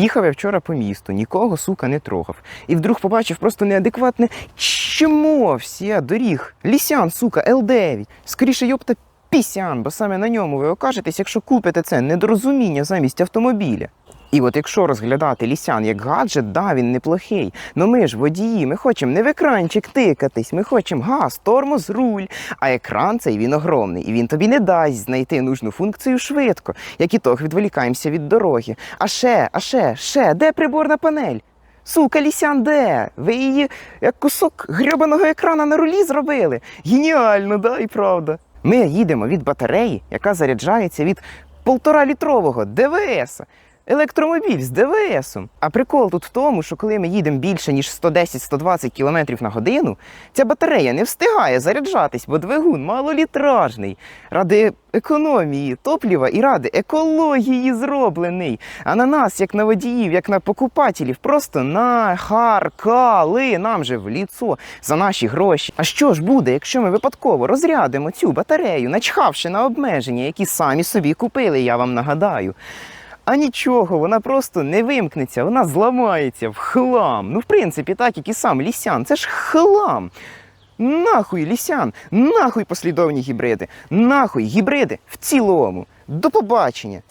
Їхав я вчора по місту, нікого, сука, не трогав. І вдруг побачив просто неадекватне чмо всі доріг. Лісян, сука, Л9. Скоріше, йопта, пісян, бо саме на ньому ви окажетесь, якщо купите це недорозуміння замість автомобіля. І от якщо розглядати лісян як гаджет, да, він неплохий. Но ми ж водії, ми хочемо не в екранчик тикатись, ми хочемо газ, тормоз, руль. А екран цей він огромний, і він тобі не дасть знайти нужну функцію швидко, як і тох відволікаємося від дороги. А ще, а ще, ще, де приборна панель? Сука, лісян, де? Ви її як кусок грьобаного екрана на рулі зробили. Геніально, да, і правда. Ми їдемо від батареї, яка заряджається від полтора літрового ДВС. Електромобіль з ДВСом. А прикол тут в тому, що коли ми їдемо більше, ніж 110-120 км на годину, ця батарея не встигає заряджатись, бо двигун малолітражний. Ради економії топліва і ради екології зроблений. А на нас, як на водіїв, як на покупателів, просто нахаркали нам же в ліцо за наші гроші. А що ж буде, якщо ми випадково розрядимо цю батарею, начхавши на обмеження, які самі собі купили, я вам нагадаю. А нічого, вона просто не вимкнеться, вона зламається в хлам. Ну, в принципі, так, як і сам лісян, це ж хлам. Нахуй лісян, нахуй послідовні гібриди, нахуй гібриди в цілому. До побачення.